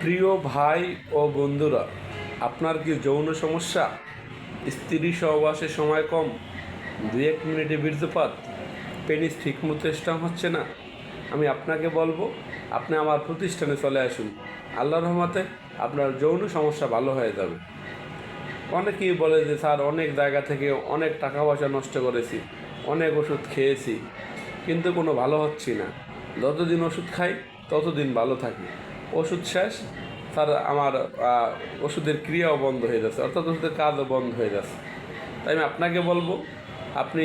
প্রিয় ভাই ও বন্ধুরা, আপনার কি যৌন সমস্যা? স্ত্রী সহবাসের সময় কম দু এক মিনিটে বীর্যপাত, পেনিস ঠিকমতো স্ট্রং হচ্ছে না? আমি আপনাকে বলব, আপনি আমার প্রতিষ্ঠানে চলে আসুন। আল্লাহ রহমতে আপনার যৌন সমস্যা ভালো হয়ে যাবে। অনেকেই বলে যে, স্যার, অনেক জায়গা থেকে অনেক টাকা পয়সা নষ্ট করেছি, অনেক ওষুধ খেয়েছি, কিন্তু কোনো ভালো হচ্ছি না। যতদিন ওষুধ খাই, ততদিন ভালো থাকি। ওষুধ শেষ, তার আমার ওষুধের ক্রিয়াও বন্ধ হয়ে যাচ্ছে, অর্থাৎ ওষুধের কাজও বন্ধ হয়ে যাচ্ছে। তাই আমি আপনাকে বলব, আপনি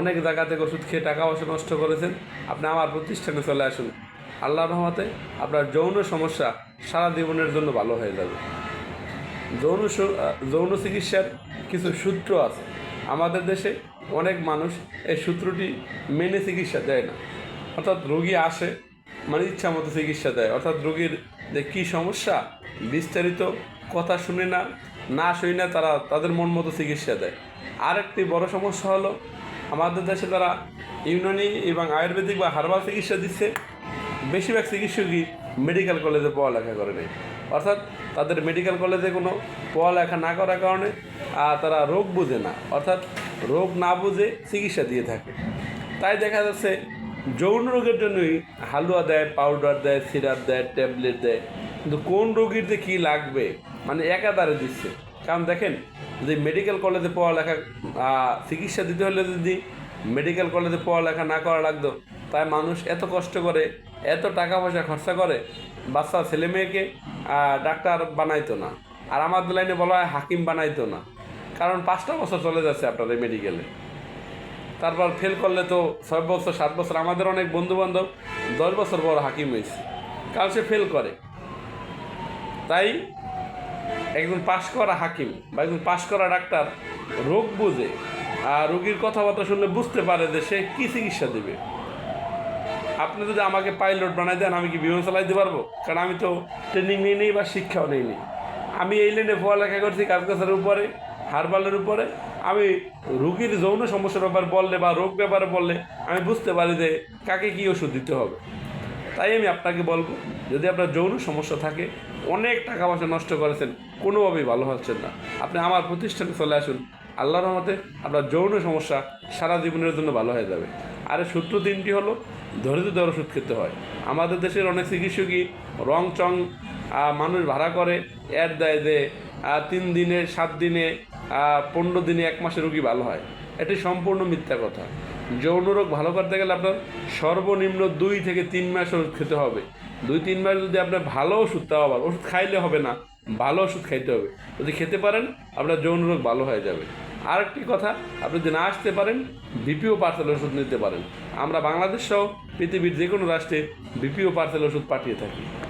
অনেক জায়গা থেকে ওষুধ খেয়ে টাকা পয়সা নষ্ট করেছেন, আপনি আমার প্রতিষ্ঠানে চলে আসুন। আল্লাহ রহমতে আপনার যৌন সমস্যা সারা জীবনের জন্য ভালো হয়ে যাবে। যৌন যৌন চিকিৎসার কিছু সূত্র আছে। আমাদের দেশে অনেক মানুষ এই সূত্রটি মেনে চিকিৎসা দেয় না। অর্থাৎ রোগী আসে মানে ইচ্ছা মতো চিকিৎসা দেয়। অর্থাৎ রোগীর যে কী সমস্যা, বিস্তারিত কথা শুনে না না শুনে না তারা তাদের মন মতো চিকিৎসা দেয়। আরেকটি বড় সমস্যা হলো, আমাদের দেশে তারা ইউনানি এবং আয়ুর্বেদিক বা হার্বাল চিকিৎসা দিচ্ছে, বেশিরভাগ চিকিৎসকই মেডিকেল কলেজে পড়ালেখা করে নেই অর্থাৎ তাদের মেডিকেল কলেজে কোনো পড়ালেখা না করার কারণে তারা রোগ বুঝে না। অর্থাৎ রোগ না বুঝে চিকিৎসা দিয়ে থাকে। তাই দেখা যাচ্ছে যৌন রোগের জন্যই হালুয়া দেয় পাউডার দেয় সিরাপ দেয় ট্যাবলেট দেয়। কিন্তু কোন রোগীর যে কী লাগবে? মানে একাধারে দিচ্ছে। কারণ দেখেন, যদি মেডিকেল কলেজে পড়ালেখা চিকিৎসা দিতে হলে যদি মেডিকেল কলেজে পড়ালেখা না করা লাগতো, তাই মানুষ এত কষ্ট করে, এত টাকা পয়সা খরচা করে, বাচ্চা, ছেলে মেয়েকে ডাক্তার বানাইতো না। আর আমাদের লাইনে বলা হয় হাকিম বানাইতো না। কারণ পাঁচটা বছর চলে যাচ্ছে আপনার মেডিকেলে তারপর ফেল করলে তো ছয় বছর, সাত বছর। আমাদের অনেক বন্ধু বান্ধব দশ বছর পর হাকিম হয়েছে। কারণ সে ফেল করে। তাই একজন পাশ করা হাকিম বা একজন পাশ করা ডাক্তার রোগ বুঝে আর রোগীর কথাবার্তা শুনলে বুঝতে পারে যে সে কী চিকিৎসা দেবে। আপনি যদি আমাকে পাইলট বানাই দেন, আমি কি বিমান চালাইতে পারব? কারণ আমি তো ট্রেনিং নেই বা শিক্ষাও নেই নি আমি এই লাইনে পড়ালেখা করছি, কাজ কাজের উপরে হারবালের উপরে আমি রুগীর যৌন সমস্যার ব্যাপারে বললে বা রোগ ব্যাপারে বললে আমি বুঝতে পারি যে কাকে কী ওষুধ দিতে হবে। তাই আমি আপনাকে বলব, যদি আপনার যৌন সমস্যা থাকে, অনেক টাকা পয়সা নষ্ট করেছেন, কোনোভাবেই ভালো হচ্ছেন না। আপনি আমার প্রতিষ্ঠানে চলে আসুন, আল্লাহর রহমতে আপনার যৌন সমস্যা সারা জীবনের জন্য ভালো হয়ে যাবে। আর সূত্র তিনটি হলো, ধৈর্য ধরে ওষুধ খেতে হয়। আমাদের দেশের অনেক চিকিৎসকই রং চং মানুষ ভাড়া করে অ্যাড দেয় যে তিন দিনে, সাত দিনে পনেরো দিনে এক মাসে রুগী ভালো হয়। এটি সম্পূর্ণ মিথ্যা কথা। যৌন রোগ ভালো করতে গেলে আপনার সর্বনিম্ন দুই থেকে তিন মাস ওষুধ খেতে হবে। দুই তিন মাস যদি আপনার ভালো ওষুধ, তাও আবার ওষুধ খাইলে হবে না, ভালো ওষুধ খাইতে হবে। যদি খেতে পারেন, আপনার যৌন রোগ ভালো হয়ে যাবে। আরেকটি কথা, আপনি যদি না আসতে পারেন বিপিও পার্সেল ওষুধ নিতে পারেন। আমরা বাংলাদেশ সহ পৃথিবীর যে কোনো রাষ্ট্রে বিপিও পার্সেল ওষুধ পাঠিয়ে থাকি।